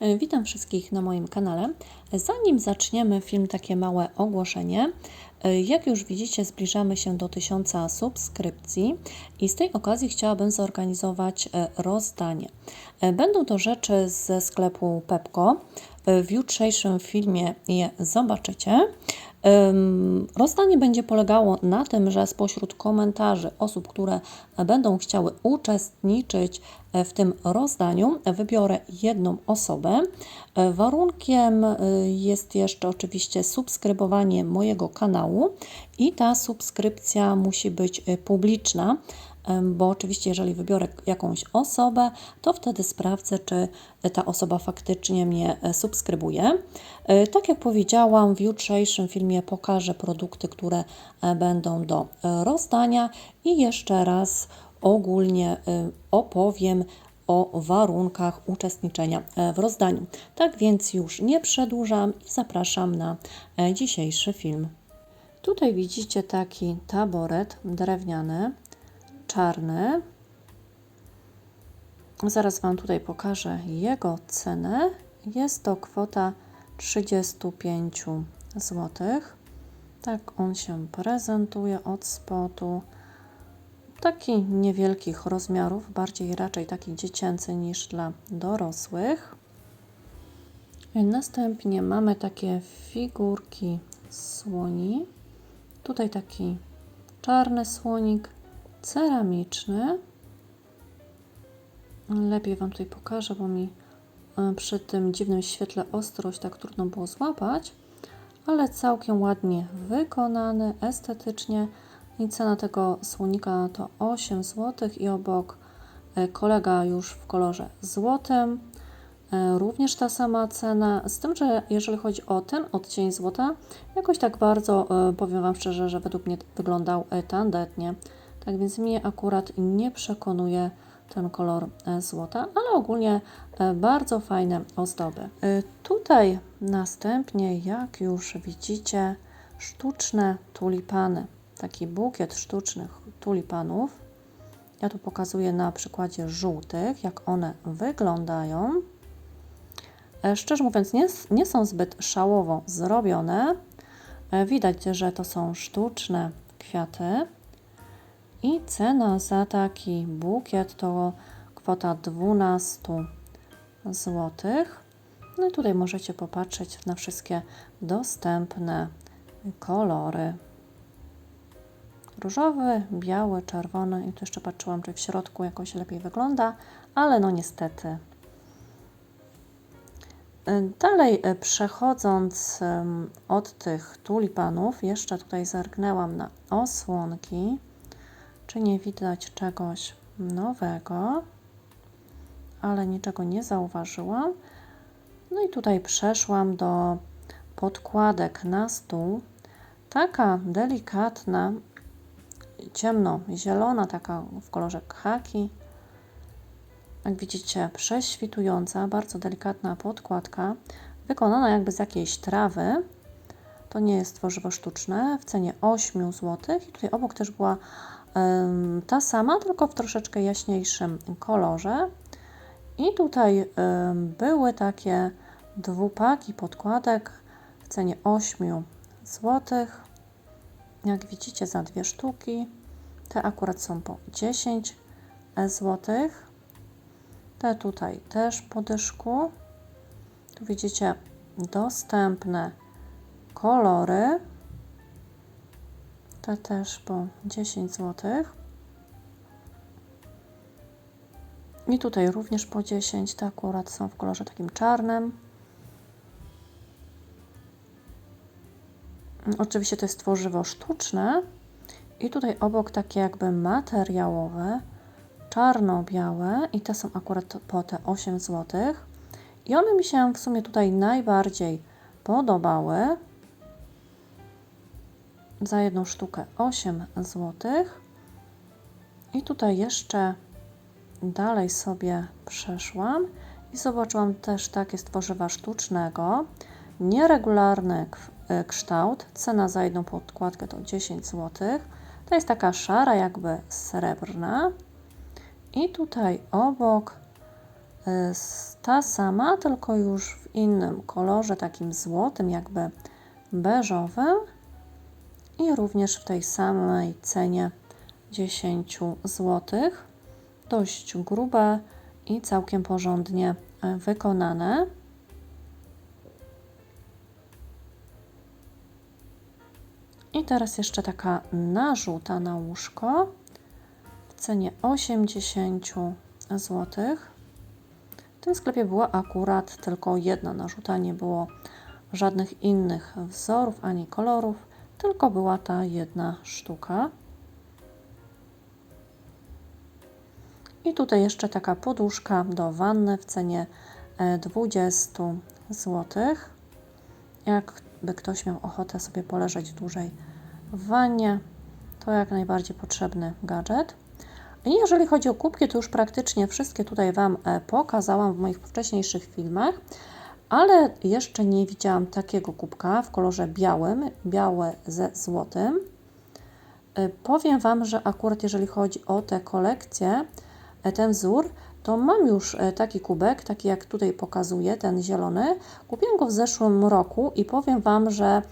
E, Witam wszystkich na moim kanale. Zanim zaczniemy film, takie małe ogłoszenie. E, Jak już widzicie, zbliżamy się do 1000 subskrypcji i z tej okazji chciałabym zorganizować e, rozdanie. Będą to rzeczy ze sklepu Pepko. W jutrzejszym filmie je zobaczycie. Rozdanie będzie polegało na tym, że spośród komentarzy osób, które będą chciały uczestniczyć w tym rozdaniu, wybiorę jedną osobę. Warunkiem e, jest jeszcze oczywiście subskrybowanie mojego kanału i ta subskrypcja musi być e, publiczna. Bo oczywiście, jeżeli wybiorę jakąś osobę, to wtedy sprawdzę, czy ta osoba faktycznie mnie e, subskrybuje. E, Tak jak powiedziałam, w jutrzejszym filmie pokażę produkty, które e, będą do rozdania i jeszcze raz ogólnie opowiem o warunkach uczestniczenia w rozdaniu. Tak więc już nie przedłużam i zapraszam na dzisiejszy film. Tutaj widzicie taki taboret drewniany, czarny. Zaraz Wam tutaj pokażę jego cenę. Jest to kwota 35 zł. Tak on się prezentuje od spodu. Taki niewielkich rozmiarów, bardziej raczej taki dziecięcy niż dla dorosłych. Następnie mamy takie figurki słoni. Tutaj taki czarny słonik, ceramiczny. Lepiej Wam tutaj pokażę, bo mi e, przy tym dziwnym świetle ostrość tak trudno było złapać, ale całkiem ładnie wykonany, estetycznie. I cena tego słonika to 8 zł i obok e, kolega już w kolorze złotym. E, Również ta sama cena, z tym, że jeżeli chodzi o ten odcień złota, jakoś tak bardzo, powiem Wam szczerze, że według mnie wyglądał tandetnie. Tak więc mnie akurat nie przekonuje ten kolor e, złota, ale ogólnie e, bardzo fajne ozdoby. E, Tutaj następnie, jak już widzicie, sztuczne tulipany. Taki bukiet sztucznych tulipanów. Ja tu pokazuję na przykładzie żółtych, jak one wyglądają. Szczerze mówiąc, nie, nie są zbyt szałowo zrobione. Widać, że to są sztuczne kwiaty. I cena za taki bukiet to kwota 12 zł. No i tutaj możecie popatrzeć na wszystkie dostępne kolory. Różowy, biały, czerwony i tu jeszcze patrzyłam, czy w środku jakoś lepiej wygląda, ale no niestety. Dalej y, przechodząc od tych tulipanów, jeszcze tutaj zerknęłam na osłonki, czy nie widać czegoś nowego, ale niczego nie zauważyłam. No i tutaj przeszłam do podkładek na stół. Taka delikatna, ciemno-zielona, taka w kolorze khaki. Jak widzicie, prześwitująca, bardzo delikatna podkładka, wykonana jakby z jakiejś trawy. To nie jest tworzywo sztuczne, w cenie 8 zł. I tutaj obok też była ta sama, tylko w troszeczkę jaśniejszym kolorze. I tutaj były takie dwupaki podkładek w cenie 8 zł. Jak widzicie, za dwie sztuki. Te akurat są po 10 zł. Te tutaj też po dyszku. Tu widzicie dostępne kolory. Te też po 10 zł. I tutaj również po 10. Te akurat są w kolorze takim czarnym. Oczywiście to jest tworzywo sztuczne. I tutaj obok takie jakby materiałowe, czarno-białe i te są akurat po te 8 zł. I one mi się w sumie tutaj najbardziej podobały. Za jedną sztukę 8 zł. I tutaj jeszcze dalej sobie przeszłam i zobaczyłam też takie z tworzywa sztucznego. Nieregularny y, kształt. Cena za jedną podkładkę to 10 zł. To jest taka szara, jakby srebrna. I tutaj obok s- ta sama, tylko już w innym kolorze, takim złotym, jakby beżowym i również w tej samej cenie 10 zł. Dość grube i całkiem porządnie e, wykonane. I teraz jeszcze taka narzuta na łóżko w cenie 80 zł. W tym sklepie była akurat tylko jedna narzuta, nie było żadnych innych wzorów ani kolorów, tylko była ta jedna sztuka. I tutaj jeszcze taka poduszka do wanny w cenie e, 20 zł. Jakby ktoś miał ochotę sobie poleżeć dłużej w wannie, to jak najbardziej potrzebny gadżet. I jeżeli chodzi o kubki, to już praktycznie wszystkie tutaj Wam e, pokazałam w moich wcześniejszych filmach, ale jeszcze nie widziałam takiego kubka w kolorze białym, białe ze złotym. E, Powiem Wam, że akurat jeżeli chodzi o tę kolekcję, e, ten wzór, to mam już e, taki kubek, taki jak tutaj pokazuję, ten zielony. Kupiłam go w zeszłym roku i powiem Wam, że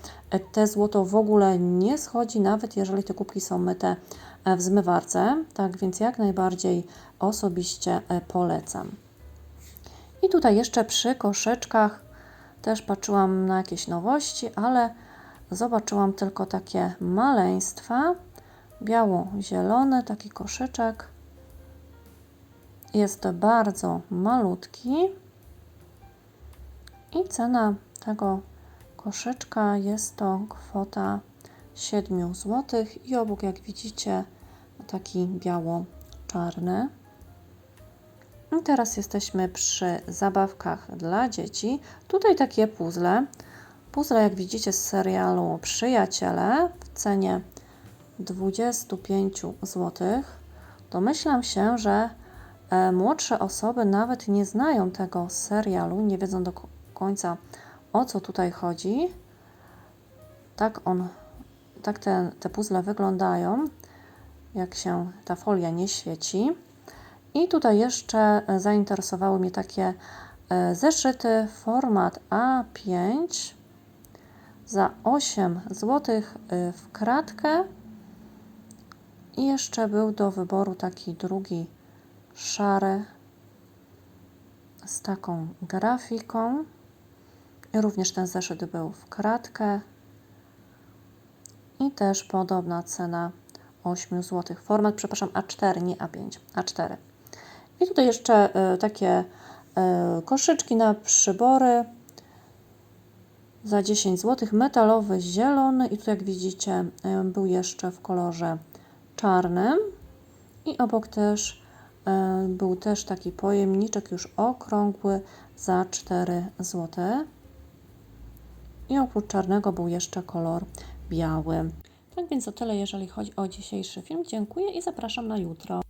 te złoto w ogóle nie schodzi, nawet jeżeli te kubki są myte w zmywarce. Tak więc jak najbardziej osobiście polecam. I tutaj jeszcze przy koszyczkach też patrzyłam na jakieś nowości, ale zobaczyłam tylko takie maleństwa. Biało-zielony taki koszyczek. Jest bardzo malutki. I cena tego koszyczka jest to kwota 7 zł i obok jak widzicie taki biało-czarny. I teraz jesteśmy przy zabawkach dla dzieci. Tutaj takie puzzle. Puzzle, jak widzicie, z serialu Przyjaciele w cenie 25 zł. Domyślam się, że e, młodsze osoby nawet nie znają tego serialu, nie wiedzą do ko- końca o co tutaj chodzi. Tak on, tak te, te puzzle wyglądają, jak się ta folia nie świeci. I tutaj jeszcze e, zainteresowały mnie takie e, zeszyty format A5 za 8 zł w kratkę. I jeszcze był do wyboru taki drugi szary z taką grafiką. I również ten zeszyt był w kratkę. I też podobna cena 8 zł. Format, przepraszam, A4, nie A5, A4. I tutaj jeszcze e, takie e, koszyczki na przybory za 10 zł. Metalowy, zielony i tu jak widzicie e, był jeszcze w kolorze czarnym. I obok też był też taki pojemniczek już okrągły za 4 zł. I oprócz czarnego był jeszcze kolor biały. Tak więc to tyle, jeżeli chodzi o dzisiejszy film. Dziękuję i zapraszam na jutro.